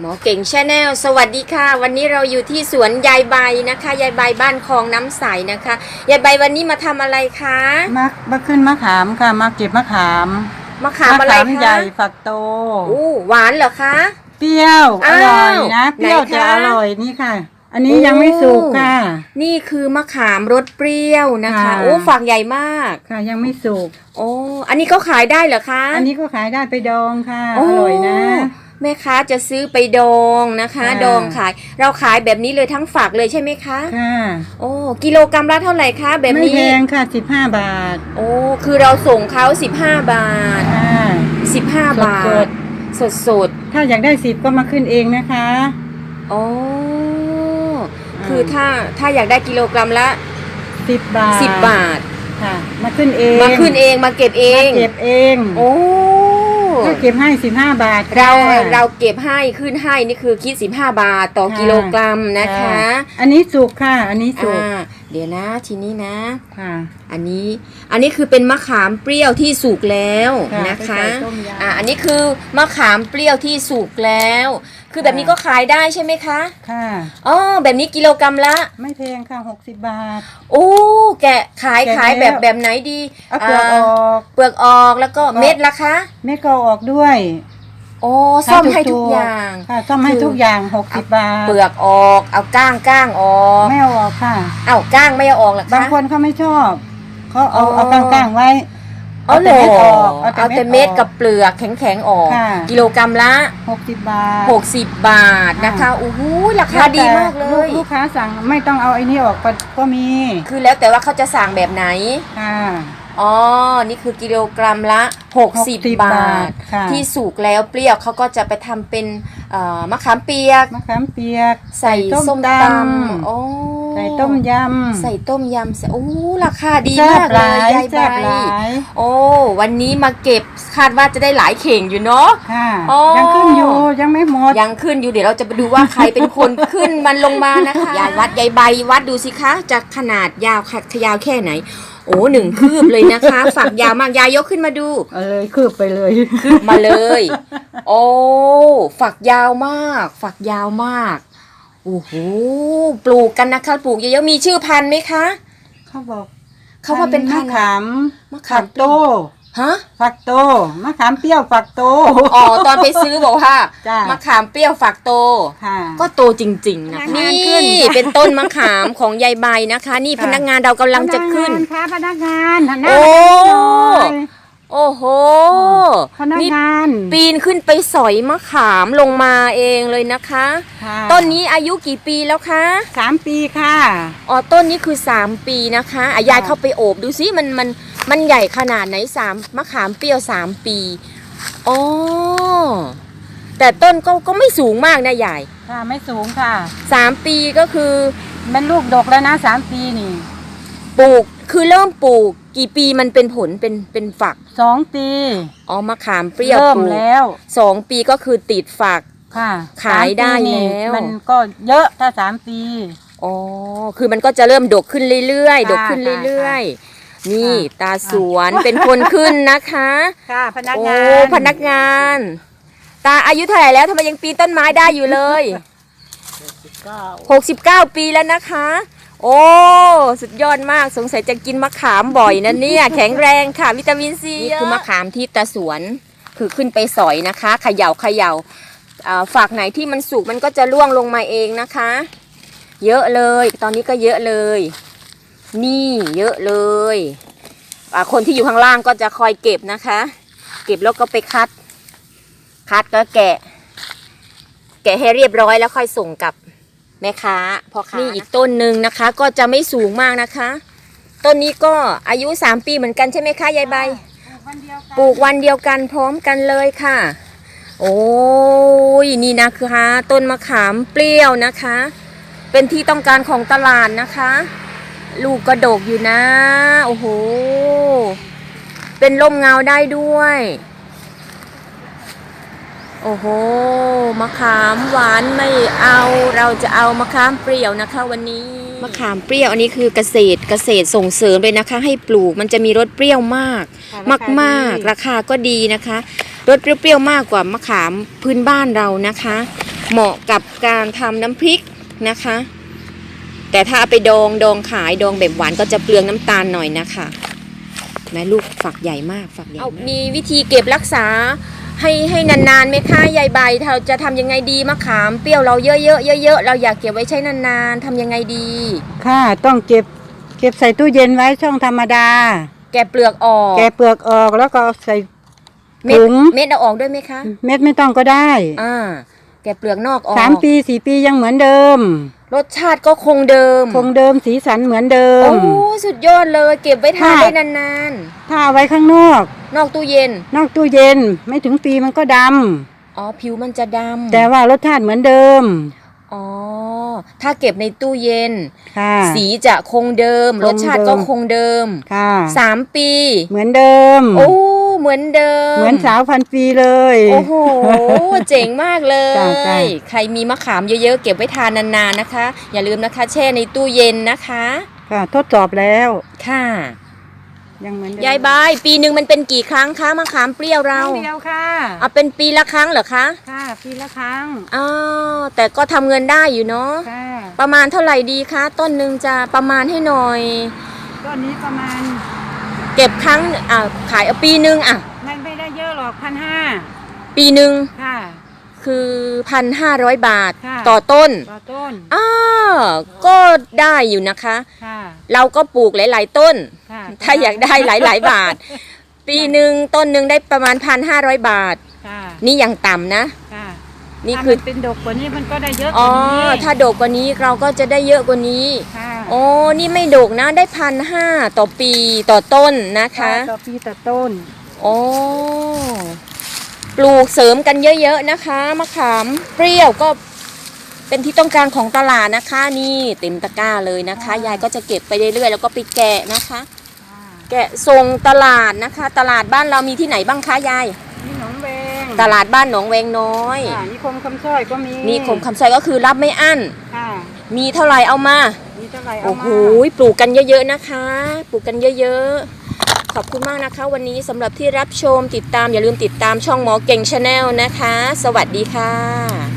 หมอเก่งชาแนลสวัสดีค่ะ วันนี้เราอยู่ที่สวนยายใบนะคะยายใบบ้านคลองน้ำใสนะคะยายใบวันนี้มาทำอะไรคะมักมาขึ้นมะขามค่ะมาเก็บมะขามมะขามอะไรมใหคะญ่ฝักโต อู้หวานเหรอคะ เปรี้ยวออ้าวร่อยนะเปรี้ยวไหนคะจะอร่อยนี่ค่ะ อันนี้โอ้ ยังไม่สุกค่ะ นี่คือมะขามรสเปรี้ยวนะคะค่ะ โอ้ฝักใหญ่มากค่ะยังไม่สุก โอ้อันนี้ก็ขายได้เหรอคะอันนี้ก็ขายได้ไปดองค่ะโอร่อยนะ แม่ค้าจะซื้อไปดองนะคะ ค่ะ ดองขาย เราขายแบบนี้เลยทั้งฝักเลยใช่ไหมคะ ค่ะโอ้กิโลกรัมละเท่าไหร่คะแบบไม่นี้แพงค่ะสิบห้าบาทโอ้คือเราส่งเขา15 บาท ค่ะ 15 บาสท ด สดสดถ้าอยากได้สิบก็มาขึ้นเองนะคะๆอ๋อคือถ้าถ้าอยากได้กิโลกรัมละสิบบาท10 บาท ค่ะ มาขึ้นเองมาขึ้นเองมาเก็บเอง มาเก็บเอง โอ้ ถ้าเก็บให้สิบห้าบาทเราค่ะเราเก็บให้ขึ้นให้นี่คือคิด 15 บาทต่อค่ะกิโลกรัมนะคะ อันนี้สุกค่ะ อันนี้สุกอ่าเดี๋ยวนะทีนี้นะ ค่ะ อันนี้อันนี้คือเป็นมะขามเปรี้ยวที่สุกแล้วค่ะนะคะ ไปใส่ต้มยำ อ่าอันนี้คือมะขามเปรี้ยวที่สุกแล้ว คือแบบนี้ก็ขายได้ใช่ไหมคะค่ะ อ๋อแบบนี้กิโลกรัมละ ไม่แพงค่ะหกสิบบาท โอ้แกะขายแกะขายแล้วแบบแบบไหนดีเอาเปลือกออก เปลือกออกแล้วก็ก็เม็ดละคะแม่ก็เอาออกด้วยโอ้ซ่อมให้ทุกอย่าง ค่ะซ่อมให้คือ ทุกอย่างหกสิบบาทเปลือกออกเอาก้างก้างออกไม่เอาออกค่ะ เอาก้างไม่เอาออกเหรอคะ บางคนเขาไม่ชอบเขาเอาอ๋อ เอากลางๆไว้ เอาเหรอม็ดออกเอาแต่เม็ดกับเปลือกแข็งๆออก ค่ะ กิโลกรัมละ หกสิบบาท 60 บาทนะคะค่ะโอ้โหราคาดีมากเลแต่ยลูกค้าสั่งไม่ต้องเอาไอ้นี่ออกก็ก็มี คือแล้วแต่ว่าเขาจะสั่งแบบไหน ค่ะ อ๋อ นี่คือกิโลกรัมละ 60 60บาบาท ทค่ะ ที่สุกแล้วเปรี้ยวเขาก็จะไปทำเป็นเอ่อมะขามเปียก มะขามเปียก ใส่ต้มส้มตตำโอ้ำใส่ต้มยำใส่ต้มยำใส่โอ้ราคาดีแซ่มาบกหเลลายยยายแซ่บใบหลายโอ้วันนี้มาเก็บคาดว่าจะได้หลายเข่งอยู่เนาะ ค่ะอ๋อยังขึ้นอยู่ยังไม่หมด ยังขึ้นอยู่เดี๋ยวเราจะไปดูว่าใครเป็นคนขึ้นมันลงมานะคะ ยายวัดยายใบวัดดูสิคะ จะขนาดยาวค่ะยาวแค่ไหน โอ้หนึ่งคืบเลยนะคะ ฝักยาวมากยายยกขึ้นมาดู เอาเลยคืบไปเลยคืบมาเลย โอ้ฝักยาวมาก ฝักยาวมากโอ้โหปลูกกันนะคะ ปลูกเยอะๆมีชื่อพันธุ์ไหมคะ เขาบอกเขาว่าเป็นพันมะธุ์ขามมะขามฝักโต ฮะ ฝักโตมะขามเปรี้ยวฝักโต อ๋อ ตอนไปซื้อบอกว่าจ้ะ มะขามเปรี้ยวฝักโต ค่ะก็โตจริง ๆ นะพนักงานนี่ขึ้นเป็นต้นมะขามของยายใบนะคะ นี่ค่ะพนักงานเรากำลังจะขึ้น พกงานค่ะพนักงานหันหน้าโอ้มาทางนี้หน่อยโอ้โหพนักนี่งานปีนขึ้นไปสอยมะขามลงมาเองเลยนะคะ ค่ะต้นนี้อายุกี่ปีแล้วคะ สามปีค่ะ อ๋อต้นนี้คือ 3 ปีนะคะอะยายค่ะเข้าไปโอบดูสิมันมัน มันใหญ่ขนาดไหนสามมะขามเปรี้ยว3ปีอ๋อแต่ต้นก็ก็ไม่สูงมากนะยายค่ะไม่สูงค่ะ3ปีก็คือมันลูกดกแล้วนะสามปีนี่ ปลูกคือเริ่มปลูกกี่ปีมันเป็นผลเป็นเป็นฝักสองปีอ๋อมะขามเปรี้ยวเริ่มปลูกแล้วสองปีก็คือติดฝักค่ะ ขายได้สมปีนี่แล้วมันก็เยอะถ้าสามปีอ๋อคือมันก็จะเริ่มดกขึ้นเรื่อยๆค่ะดกขึ้นเรื่อยๆ นี่ค่ะตาสวนเป็นคนขึ้นนะคะ ค่ะ พนักโอ้งานพนักงาน ตาอายุเท่าไหร่แล้วทำไมยังปีนต้นไม้ได้อยู่เลย69 ปีแล้วนะคะ โอ้ สุดยอดมากสงสัยจะกินมะขามบ่อยนะเนี่ย แข็งแรงค่ะ วิตามินซีนี่คือมะขามที่ตาสวนคือขึ้นไปสอยนะคะเขย่าเขย่าอ่าฝากไหนที่มันสุกมันก็จะร่วงลงมาเองนะคะ เยอะเลย ตอนนี้ก็เยอะเลย นี่เยอะเลยอ่าคนที่อยู่ข้างล่างก็จะคอยเก็บนะคะ เก็บแล้วก็ไปคัด คัดก็แกะ แกะให้เรียบร้อยแล้วค่อยส่งกับแม่ค้าพ่อค้านี่อีกต้นหนึ่งนะคะ ก็จะไม่สูงมากนะคะ ต้นนี้ก็อายุสามปีเหมือนกันใช่ไหมคะยายใบวันเดียวกันปลูกวันเดียวกันพร้อมกันเลยค่ะ โอ้ยนี่นะคือฮะต้นมะขามเปรี้ยวนะคะ เป็นที่ต้องการของตลาดนะคะ ลูกกระดกอยู่นะ โอ้โห เป็นร่มเงาได้ด้วย โอ้โห มะขามหวานไม่เอา เราจะเอามะขามเปรี้ยวนะคะวันนี้ มะขามเปรี้ยวอันนี้คือเกษตรเกษตรส่งเสริมเลยนะคะ ให้ปลูกมันจะมีรสเปรี้ยวมาก มากมากๆราคาก็ดีนะคะ รสเปรี้ยวๆมากกว่ามะขามพื้นบ้านเรานะคะ เหมาะกับการทำน้ำพริกนะคะ แต่ถ้าเอาไปดองดองขายดองแบบหวานก็จะเปลืองน้ำตาลหน่อยนะคะแม่ลูกฝักใหญ่มากฝักใหญ่มีวิธีเก็บรักษาให้ให้นานๆไหมคะยายใบเราจะทำยังไงดีมะขามเปรี้ยวเราเยอะๆเยอะๆเราอยากเก็บไว้ใช้นานๆทำยังไงดี ค่ะต้องเก็บเก็บใส่ตู้เย็นไว้ช่องธรรมดา แกะเปลือกออก แกะเปลือกออกแล้วก็ใส่เม็ดถุงเม็ดเอาออกด้วยไหมคะ เม็ดไม่ต้องก็ได้ อ่า แกะเปลือกนอกออกสามปีสี่ปียังเหมือนเดิม รสชาติก็คงเดิม คงเดิมสีสันเหมือนเดิโอ้มสุดยอดเลย เก็บไว้ทานค่ะได้นานถ้าเอาไว้ข้างนอกๆนอกตู้เย็น นอกตู้เย็นไม่ถึงปีมันก็ดอ๋อผิวมันจะดำแต่ว่ารสชาติเหมือนเดิมำอ๋อถ้าเก็บในตู้เย็นค่ะสีจะคงเดิมคงเดิม รสชาติก็คงเดิมค่ะสามปี เหมือนเดิม โอ้ เหมือนเดิม เหมือนสาวพันปีเลย โอ้โห เจ๋งมากเลจ้ะจ้ะ ย ใครมีมะขามเยอะๆ เก็บไว้ทานนานๆนะคะ อย่าลืมนะคะ แช่ในตู้เย็นนะคะ ค่ะ ทดสอบแล้ว ค่ะ ยังเหมือนเดิมยายบาย ปีหนึ่งมันเป็นกี่ครั้งคะมะขามเปรี้ยวคเรารั้งเดียวค่ะ เอาเป็นปีละครั้งเหรอคะค่ะ ปีละครั้งอ้าวแต่ก็ทำเงินได้อยู่เนาะ ค่ะประมาณเท่าไหร่ดีคะ ต้นหนึ่งจะประมาณให้หน่อย ต้นนี้ประมาณ เก็บครั้งอะขายเอาปีหนึ่งอะไม่ไม่ได้เยอะหรอกพันห้าปีหนึ่งค่ะ คือพันห้าร้อยบาทค่ะ ต่อต้นต่อต้นอ้าวก็ได้อยู่นะคะ ค่ะเราก็ปลูกหลาย ๆ ต้น ค่ะถ้าอยากได้หลาย ๆ บาท ปีหนึ่งต้นหนึ่งได้ประมาณพันห้าร้อยบาท ค่ะนี่ยังต่ำนะ ค่ะนี่ถ้าคือ มันเป็นดกกว่านี้มันก็ได้เยอะกอ๋อ ว่านี้ถ้าโดกกว่านี้เราก็จะได้เยอะกว่านี้ ค่ะ โอ้นี่ไม่โดกนะได้พันห้าต่อปีต่อต้นนะคะ ต่อปีต่อต้น โอ้ปลูกเสริมกันเยอะๆนะคะมะขามเปรี้ยวก็เป็นที่ต้องการของตลาดนะคะ นี่เต็มตะกร้าเลยนะคะ ยายก็จะเก็บไปเรื่อยๆแล้วก็ไปแกะนะคะ แกะส่งตลาดนะคะ ตลาดบ้านเรามีที่ไหนบ้างคะยายนี่หนองแวงตลาดบ้านหนองแวงน้อยค่ะนิคมคำสร้อยก็มีนี่คมคำซอยก็คือรับไม่อั้นค่ะมีเท่าไหร่เอามา ไหร่เอาโอ้โหมาปลูกกันเยอะๆนะคะ ปลูกกันเยอะๆ ขอบคุณมากนะคะ วันนี้สำหรับที่รับชมติดตามอย่าลืมติดตามช่องหมอเก่งชาแนลนะคะ สวัสดีค่ะ